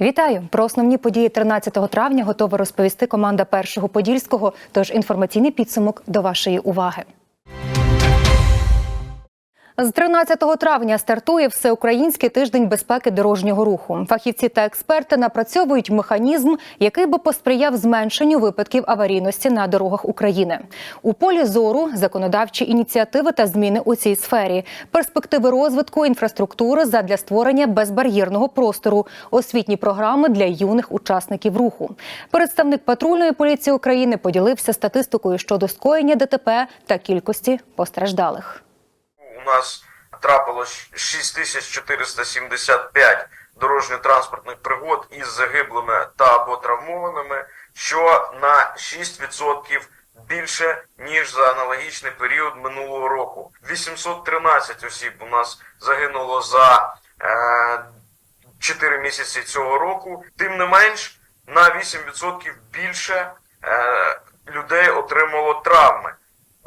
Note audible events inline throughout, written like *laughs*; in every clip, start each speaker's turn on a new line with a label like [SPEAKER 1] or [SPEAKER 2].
[SPEAKER 1] Вітаю! Про основні події 13 травня готова розповісти команда першого подільського. Тож інформаційний підсумок до вашої уваги. З 13 травня стартує всеукраїнський тиждень безпеки дорожнього руху. Фахівці та експерти напрацьовують механізм, який би посприяв зменшенню випадків аварійності на дорогах України. У полі зору законодавчі ініціативи та зміни у цій сфері, перспективи розвитку інфраструктури задля створення безбар'єрного простору, освітні програми для юних учасників руху. Представник патрульної поліції України поділився статистикою щодо скоєння ДТП та кількості постраждалих.
[SPEAKER 2] Нас трапилось 6475 дорожньо-транспортних пригод із загиблими та або травмованими, що на 6% більше, ніж за аналогічний період минулого року. 813 осіб у нас загинуло за е, 4 місяці цього року. Тим не менш, на 8% більше е, людей отримало травми.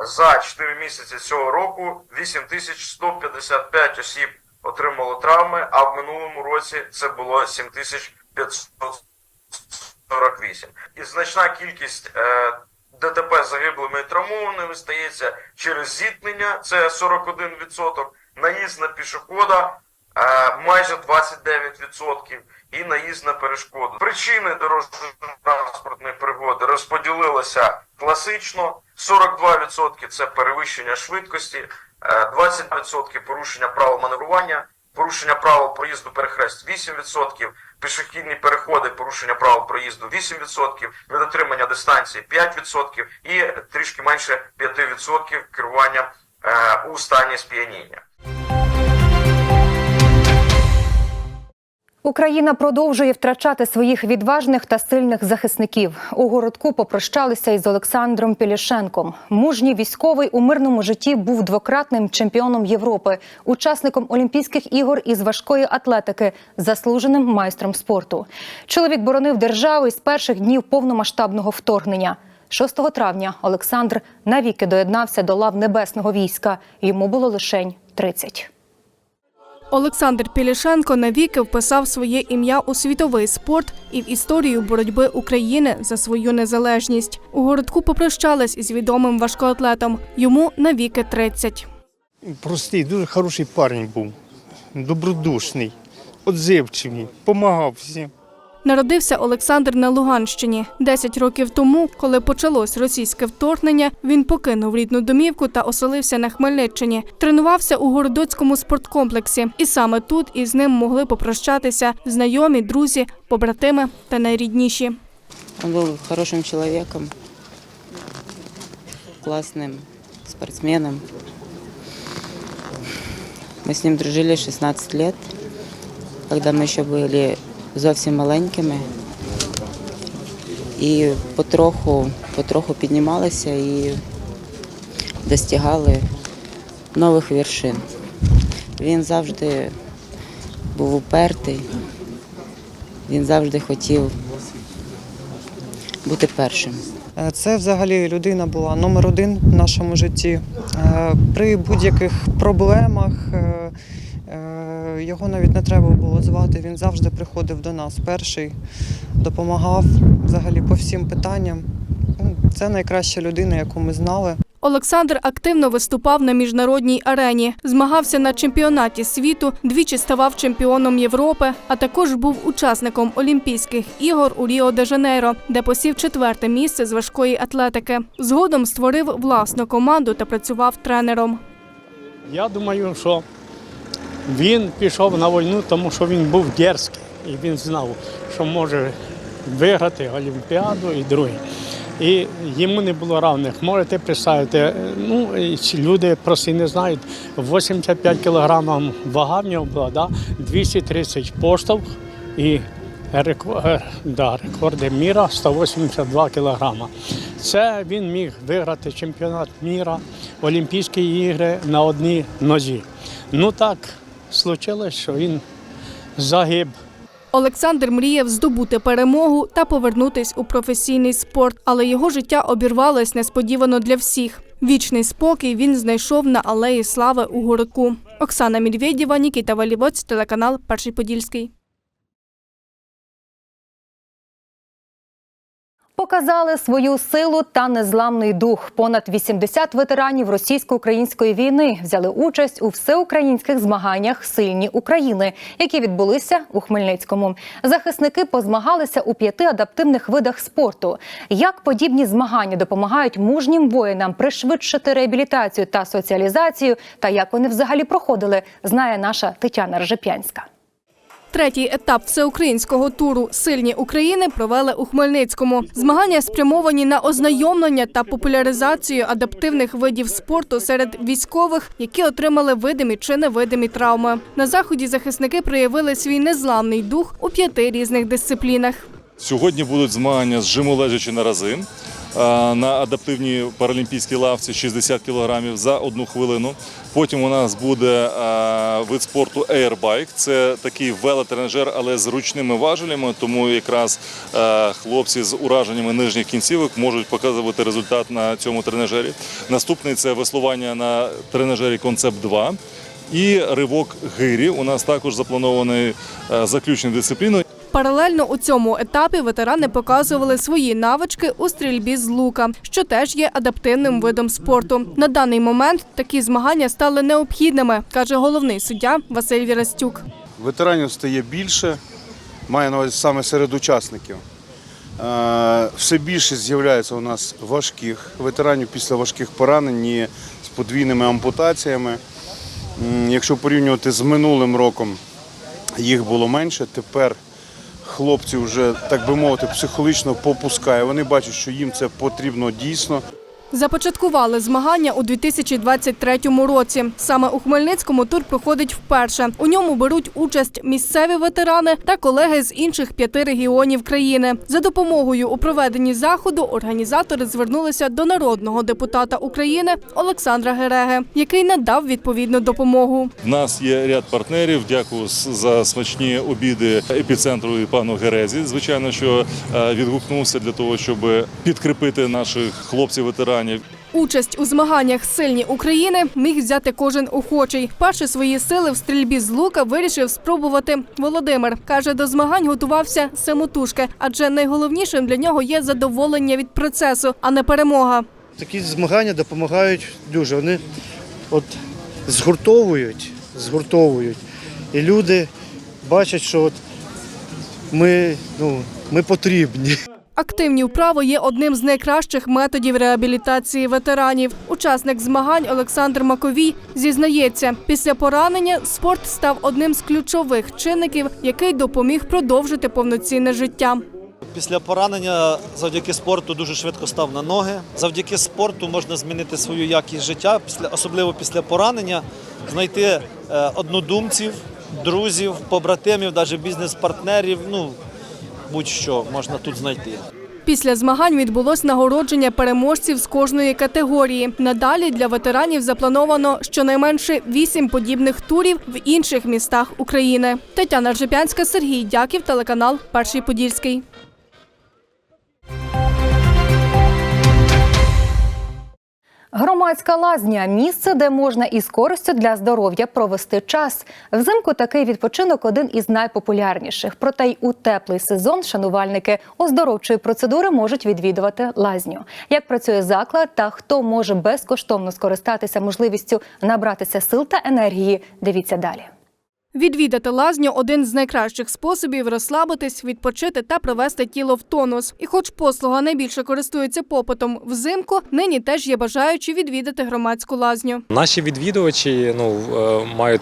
[SPEAKER 2] За 4 місяці цього року 8155 осіб отримало травми, а в минулому році це було 7548. І значна кількість е, ДТП загиблими і травмованими стається через зіткнення, це 41%, наїзд на пішохода е, майже 29% і наїзд на перешкоду. Причини дорожньо-транспортної пригоди розподілилися класично. 42% це перевищення швидкості, е, 20% порушення правил маневрування, порушення правил проїзду перехрест 8%, пішохідні переходи, порушення правил проїзду 8%, недотримання дистанції 5% і трішки менше 5% керування е, у стані сп'яніння.
[SPEAKER 1] Україна продовжує втрачати своїх відважних та сильних захисників. У городку попрощалися із Олександром Пілішенком. Мужній військовий у мирному житті був двократним чемпіоном Європи, учасником Олімпійських ігор із важкої атлетики, заслуженим майстром спорту. Чоловік боронив державу із перших днів повномасштабного вторгнення. 6 травня Олександр навіки доєднався до лав небесного війська. Йому було лишень 30.
[SPEAKER 3] Олександр Пілішенко навіки вписав своє ім'я у світовий спорт і в історію боротьби України за свою незалежність. У городку попрощались із відомим важкоатлетом. Йому навіки 30.
[SPEAKER 4] Простий, дуже хороший парень був, добродушний, отзивчивий, допомагав всім.
[SPEAKER 3] Народився Олександр на Луганщині. Десять років тому, коли почалось російське вторгнення, він покинув рідну домівку та оселився на Хмельниччині. Тренувався у городоцькому спорткомплексі, і саме тут із ним могли попрощатися знайомі, друзі, побратими та найрідніші.
[SPEAKER 5] Он был хорошим человеком, классным спортсменом. Мы с ним дружили 16 лет, когда мы ще були зовсім маленькими. І потроху, потроху піднімалися і достигали нових вершин. Він завжди був упертий, він завжди хотів бути першим.
[SPEAKER 6] Е, Це взагалі людина була номер один в нашому житті. Е, При будь-яких проблемах е, його навіть не треба було звати. Він завжди приходив до нас перший, допомагав взагалі по всім питанням. Ну, Це найкраща людина, яку ми знали.
[SPEAKER 3] Олександр активно виступав на міжнародній арені, змагався на чемпіонаті світу, двічі ставав чемпіоном Європи, а також був учасником Олімпійських ігор у Ріо де Жанейро, де посів четверте місце з важкої атлетики. Згодом створив власну команду та працював тренером.
[SPEAKER 7] Я думаю, що він пішов на війну, тому що він був дерзкий і він знав, що може виграти Олімпіаду і друге. І йому не було равних. Можете представити, ну ці люди просто не знають. 85 кілограмів вага в нього була, да? 230 поштовх і рекорд, да, рекорди міра 182 кілограма. Це він міг виграти чемпіонат міра, Олімпійські ігри на одній нозі. Ну так случилось, що він загиб.
[SPEAKER 3] Олександр мріяв здобути перемогу та повернутись у професійний спорт, але його життя обірвалось несподівано для всіх. Вічний спокій він знайшов на алеї слави у городку. Оксана Медведєва, Нікіта Валівоць, телеканал Перший Подільський.
[SPEAKER 1] Показали свою силу та незламний дух. Понад 80 ветеранів російсько-української війни взяли участь у всеукраїнських змаганнях Сильні України, які відбулися у Хмельницькому. Захисники позмагалися у п'яти адаптивних видах спорту. Як подібні змагання допомагають мужнім воїнам пришвидшити реабілітацію та соціалізацію, та як вони взагалі проходили, знає наша Тетяна Ржепянська.
[SPEAKER 3] Третій етап всеукраїнського туру Сильні України провели у Хмельницькому. Змагання спрямовані на ознайомлення та популяризацію адаптивних видів спорту серед військових, які отримали видимі чи невидимі травми. На заході захисники проявили свій незламний дух у п'яти різних дисциплінах.
[SPEAKER 8] Сьогодні будуть змагання з жиму лежачи на рази е, на адаптивній паралімпійській лавці 60 кг за одну хвилину. Потім у нас буде е, вид спорту Airbike. Це такий велотренажер, але з ручними важелями, тому якраз е, хлопці з ураженнями нижніх кінцівок можуть показувати результат на цьому тренажері. Наступний це веслування на тренажері Концепт 2. І ривок гирі у нас також запланований е, заключною дисципліною.
[SPEAKER 3] Паралельно у цьому етапі ветерани показували свої навички у стрільбі з лука, що теж є адаптивним видом спорту. На даний момент такі змагання стали необхідними, каже головний суддя Василь Вірастюк.
[SPEAKER 9] Ветеранів стає більше, маю на увазі саме серед учасників. Е, Все більше з'являється у нас важких ветеранів після важких поранень і з подвійними ампутаціями. Якщо порівнювати з минулим роком, їх було менше. Тепер хлопці вже, так би мовити, психологічно попускає. Вони бачать, що їм це потрібно дійсно.
[SPEAKER 3] Започаткували змагання у 2023 році. Саме у Хмельницькому тур проходить вперше. У ньому беруть участь місцеві ветерани та колеги з інших п'яти регіонів країни. За допомогою у проведенні заходу організатори звернулися до народного депутата України Олександра Гереге, який надав відповідну допомогу.
[SPEAKER 8] В нас є ряд партнерів. Дякую за смачні обіди епіцентру і пану Герезі. Звичайно, що е, відгукнувся для того, щоб підкріпити наших хлопців-ветеранів.
[SPEAKER 3] Участь у змаганнях Сильні України міг взяти кожен охочий. Перші свої сили в стрільбі з лука вирішив спробувати Володимир. Каже, до змагань готувався самотужки, адже найголовнішим для нього є задоволення від процесу, а не перемога.
[SPEAKER 10] Такі змагання допомагають дуже. Вони от згуртовують, згуртовують. І люди бачать, що от ми, ну, ми потрібні.
[SPEAKER 3] Активні вправи є одним з найкращих методів реабілітації ветеранів. Учасник змагань Олександр Маковій зізнається, після поранення спорт став одним з ключових чинників, який допоміг продовжити повноцінне життя.
[SPEAKER 11] Після поранення завдяки спорту дуже швидко став на ноги. Завдяки спорту можна змінити свою якість життя, особливо після поранення, знайти е, однодумців, друзів, побратимів, навіть бізнес-партнерів. Ну будь-що можна тут знайти.
[SPEAKER 3] Після змагань відбулось нагородження переможців з кожної категорії. Надалі для ветеранів заплановано щонайменше вісім подібних турів в інших містах України. Тетяна Ржепянська, Сергій Дяків, телеканал Перший Подільський.
[SPEAKER 1] Громадська лазня місце, де можна із користю для здоров'я провести час. Взимку такий відпочинок один із найпопулярніших. Проте й у теплий сезон шанувальники оздоровчої процедури можуть відвідувати лазню. Як працює заклад та хто може безкоштовно скористатися можливістю набратися сил та енергії, дивіться далі.
[SPEAKER 3] Відвідати лазню один з найкращих способів розслабитись, відпочити та привести тіло в тонус. І, хоч послуга найбільше користується попитом взимку, нині теж є бажаючі відвідати громадську лазню.
[SPEAKER 12] Наші відвідувачі ну, е, мають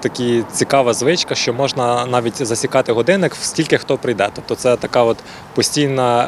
[SPEAKER 12] такі цікава звичка, що можна навіть засікати годинник, скільки хто прийде. Тобто це така от постійна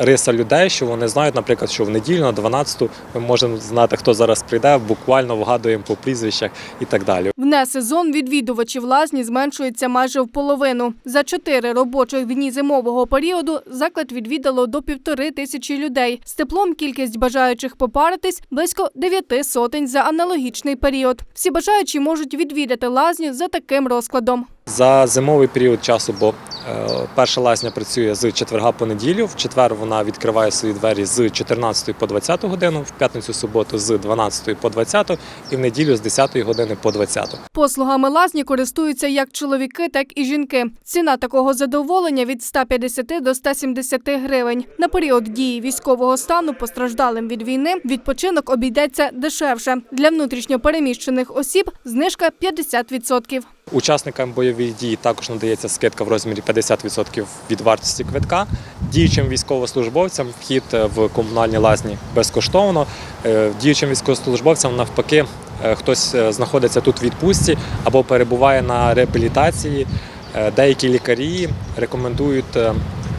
[SPEAKER 12] е, риса людей, що вони знають, наприклад, що в неділю на 12 ми можемо знати, хто зараз прийде, буквально вгадуємо по прізвищах і так далі.
[SPEAKER 3] В несезон відвідувачів лазні зменшується майже в половину. За чотири робочих дні зимового періоду заклад відвідало до півтори тисячі людей. З теплом кількість бажаючих попаритись близько дев'яти сотень за аналогічний період. Всі бажаючі можуть відвідати лазню за таким розкладом.
[SPEAKER 12] За зимовий період часу, бо е, перша лазня працює з четверга по неділю. В четвер вона відкриває свої двері з 14 по 20 годину, в п'ятницю суботу з 12 по 20 і в неділю з 10 години по 20.
[SPEAKER 3] Послугами лазні користуються як чоловіки, так і жінки. Ціна такого задоволення від 150 до 170 гривень. На період дії військового стану постраждалим від війни відпочинок обійдеться дешевше. Для внутрішньо переміщених осіб знижка 50%.
[SPEAKER 12] Учасникам бойових дій також надається скидка в розмірі 50% від вартості квитка. Діючим військовослужбовцям вхід в комунальні лазні безкоштовно. Е, Діючим військовослужбовцям навпаки, е, хтось е, знаходиться тут в відпустці або перебуває на реабілітації. Е, Деякі лікарі рекомендують е,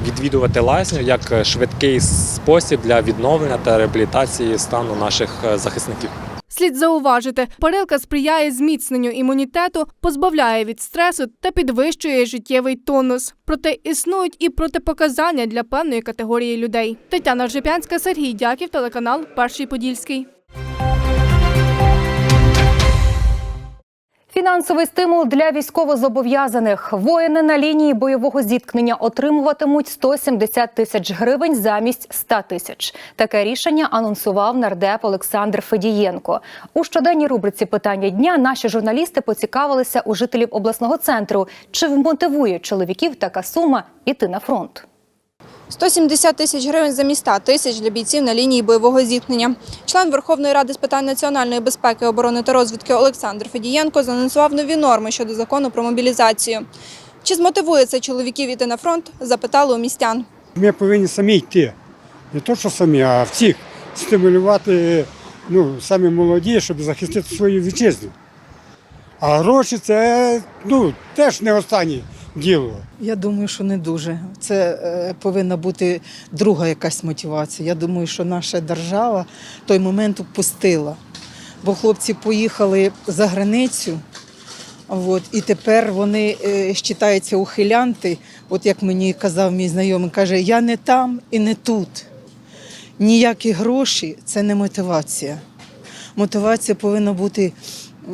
[SPEAKER 12] відвідувати лазню як швидкий спосіб для відновлення та реабілітації стану наших е, захисників.
[SPEAKER 3] Слід зауважити, парилка сприяє зміцненню імунітету, позбавляє від стресу та підвищує життєвий тонус. Проте існують і протипоказання для певної категорії людей. Тетяна Ржепянська, Сергій Дяків, телеканал Перший Подільський.
[SPEAKER 1] Фінансовий стимул для військовозобов'язаних. Воїни на лінії бойового зіткнення отримуватимуть 170 тисяч гривень замість 100 тисяч. Таке рішення анонсував нардеп Олександр Федієнко. У щоденній рубриці питання дня наші журналісти поцікавилися у жителів обласного центру, чи вмотивує чоловіків така сума іти на фронт.
[SPEAKER 13] 170 тисяч гривень замість 100 тисяч для бійців на лінії бойового зіткнення. Член Верховної Ради з питань національної безпеки, оборони та розвідки Олександр Федієнко заанонсував нові норми щодо закону про мобілізацію. Чи змотивує це чоловіків іти на фронт? Запитали у містян.
[SPEAKER 14] Ми повинні самі йти. Не то, що самі, а всіх стимулювати ну, самі молоді, щоб захистити свою вітчизну. А гроші це ну, теж не останнє діло.
[SPEAKER 15] Я думаю, що не дуже. Це е, повинна бути друга якась мотивація. Я думаю, що наша держава той момент упустила. Бо хлопці поїхали за границю, от, і тепер вони е, вважаються ухилянти. От як мені казав мій знайомий, каже, я не там і не тут. Ніякі гроші це не мотивація. Мотивація повинна бути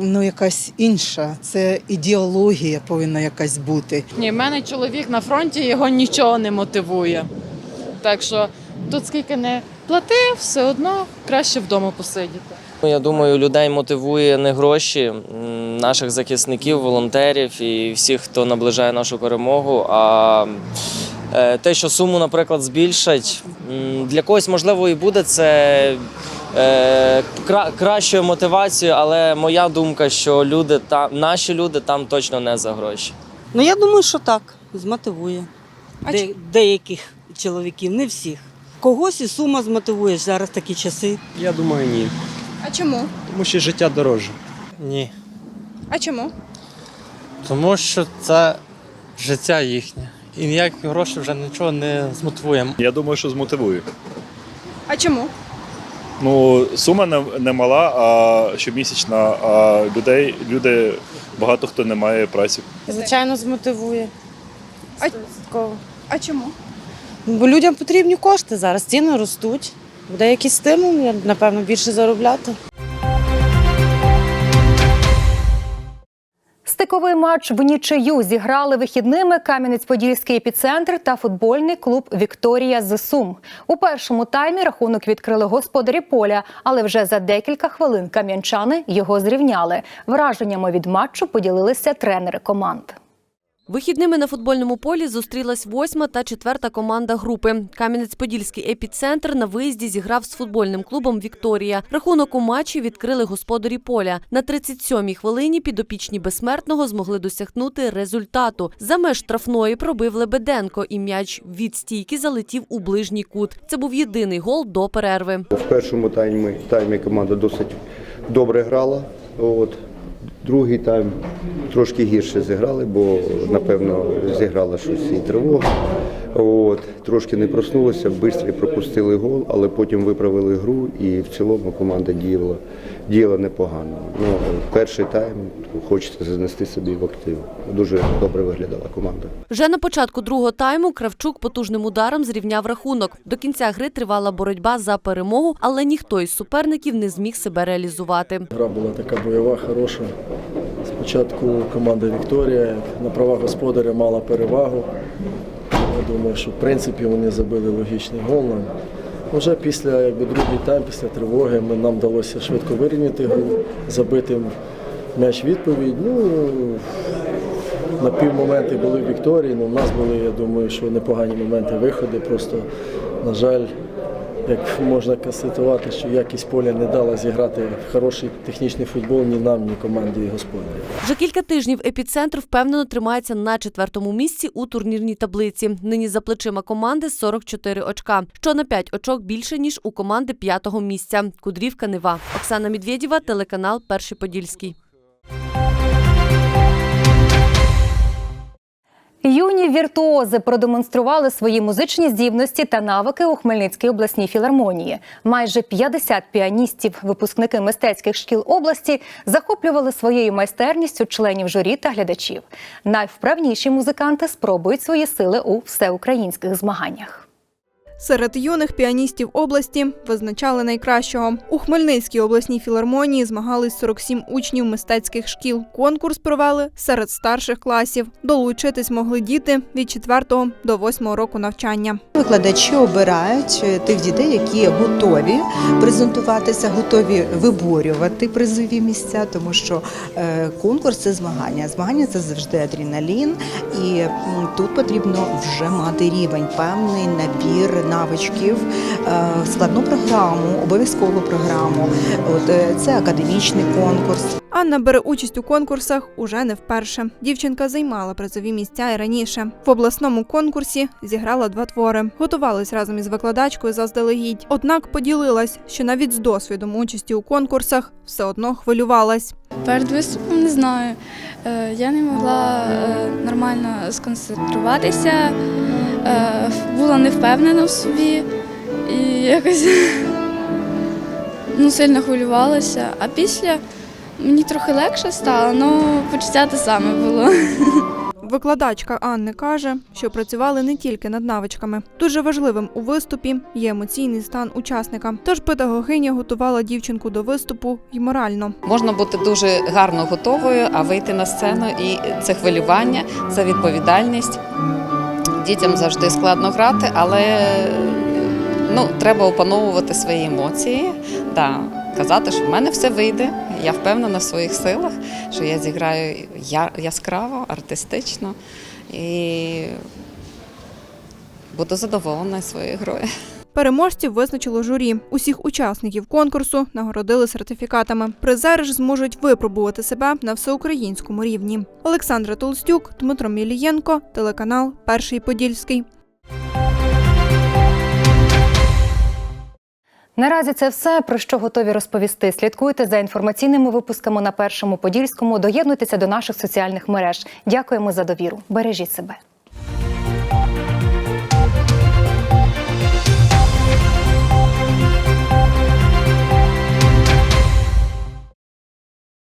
[SPEAKER 15] ну, якась інша. Це ідеологія повинна якась бути.
[SPEAKER 16] Ні, в мене чоловік на фронті, його нічого не мотивує. Так що тут скільки не платив, все одно краще вдома посидіти.
[SPEAKER 17] Ну, Я думаю, людей мотивує не гроші, наших захисників, волонтерів і всіх, хто наближає нашу перемогу. А е, те, що суму, наприклад, збільшать, для когось можливо і буде це кращою мотивацією, але моя думка, що люди там, наші люди там точно не за гроші.
[SPEAKER 18] Ну я думаю, що так, змотивує. Де, деяких чоловіків, не всіх. Когось і сума змотивує зараз такі часи.
[SPEAKER 19] Я думаю, ні.
[SPEAKER 13] А чому?
[SPEAKER 19] Тому що життя дороже.
[SPEAKER 20] Ні.
[SPEAKER 13] А чому?
[SPEAKER 20] Тому що це життя їхнє. І ніякі гроші вже нічого не змотивує.
[SPEAKER 11] Я думаю, що змотивує.
[SPEAKER 13] А чому?
[SPEAKER 11] Ну, сума не, не мала, а щомісячна, а людей, люди, багато хто не має праці.
[SPEAKER 16] Звичайно, змотивує.
[SPEAKER 13] А, а чому?
[SPEAKER 16] Бо людям потрібні кошти зараз, ціни ростуть. Буде якийсь стимул, напевно, більше заробляти.
[SPEAKER 1] Стиковий матч в нічию зіграли вихідними Кам'янець-Подільський епіцентр та футбольний клуб Вікторія з Сум. У першому таймі рахунок відкрили господарі поля, але вже за декілька хвилин кам'янчани його зрівняли. Враженнями від матчу поділилися тренери команд.
[SPEAKER 21] Вихідними на футбольному полі зустрілась восьма та четверта команда групи. Кам'янець-Подільський епіцентр на виїзді зіграв з футбольним клубом Вікторія. Рахунок у матчі відкрили господарі поля. На 37-й хвилині підопічні безсмертного змогли досягнути результату. За меж штрафної пробив Лебеденко, і м'яч від стійки залетів у ближній кут. Це був єдиний гол до перерви.
[SPEAKER 22] В першому таймі, таймі команда досить добре грала. От. Другий тайм трошки гірше зіграли, бо напевно зіграла щось і тривога. От. Трошки не проснулися, швидко пропустили гол, але потім виправили гру і в цілому команда діяла, діяла непогано. Ну, перший тайм хочеться занести собі в актив. Дуже добре виглядала команда.
[SPEAKER 21] Вже на початку другого тайму Кравчук потужним ударом зрівняв рахунок. До кінця гри тривала боротьба за перемогу, але ніхто із суперників не зміг себе реалізувати.
[SPEAKER 19] Гра була така бойова, хороша. Спочатку команда Вікторія на правах господаря мала перевагу. Я думаю, що в принципі вони забили логічний гол. Вже після якби, другий тайм, після тривоги, ми, нам вдалося швидко вирівняти гру, забити м'яч відповідь. Ну, на півмоменти були в Вікторії, але в нас були, я думаю, що непогані моменти виходи. Просто, на жаль, як можна констатувати, що якість поля не дала зіграти хороший технічний футбол ні нам, ні команді господарів.
[SPEAKER 21] Вже кілька тижнів епіцентр впевнено тримається на четвертому місці у турнірній таблиці. Нині за плечима команди 44 очка, що на 5 очок більше ніж у команди п'ятого місця. Кудрівка Нева. Оксана Медведєва, телеканал Перший Подільський.
[SPEAKER 1] Юні віртуози продемонстрували свої музичні здібності та навики у Хмельницькій обласній філармонії. Майже 50 піаністів, випускники мистецьких шкіл області, захоплювали своєю майстерністю членів журі та глядачів. Найвправніші музиканти спробують свої сили у всеукраїнських змаганнях.
[SPEAKER 9] Серед юних піаністів області визначали найкращого. У Хмельницькій обласній філармонії змагались 47 учнів мистецьких шкіл. Конкурс провели серед старших класів. Долучитись могли діти від 4 до 8 року навчання.
[SPEAKER 22] Викладачі обирають е, тих дітей, які готові презентуватися, готові виборювати призові місця, тому що е, конкурс це змагання. Змагання це завжди адреналін, і тут потрібно вже мати рівень, певний набір навичків, е, складну програму, обов'язкову програму. От е, це академічний конкурс.
[SPEAKER 9] Анна бере участь у конкурсах уже не вперше. Дівчинка займала призові місця і раніше. В обласному конкурсі зіграла два твори. Готувались разом із викладачкою заздалегідь. Однак поділилась, що навіть з досвідом участі у конкурсах все одно хвилювалась.
[SPEAKER 23] Перед виступом не знаю. Е, Я не могла е, нормально сконцентруватися, е, була не впевнена в собі і якось *laughs* ну, сильно хвилювалася. А після мені трохи легше стало, але почуття те саме було. *laughs*
[SPEAKER 9] Викладачка Анни каже, що працювали не тільки над навичками. Дуже важливим у виступі є емоційний стан учасника. Тож педагогиня готувала дівчинку до виступу й морально.
[SPEAKER 17] Можна бути дуже гарно готовою, а вийти на сцену і це хвилювання, це відповідальність. Дітям завжди складно грати, але ну, треба опановувати свої емоції. Да. Казати, що в мене все вийде, я впевнена в своїх силах, що я зіграю яскраво, артистично і буду задоволена своєю грою.
[SPEAKER 9] Переможців визначило журі. Усіх учасників конкурсу нагородили сертифікатами. Призери ж зможуть випробувати себе на всеукраїнському рівні. Олександра Толстюк, Дмитро Мілієнко, телеканал Перший Подільський.
[SPEAKER 1] Наразі це все про що готові розповісти. Слідкуйте за інформаційними випусками на першому подільському. Доєднуйтеся до наших соціальних мереж. Дякуємо за довіру. Бережіть себе.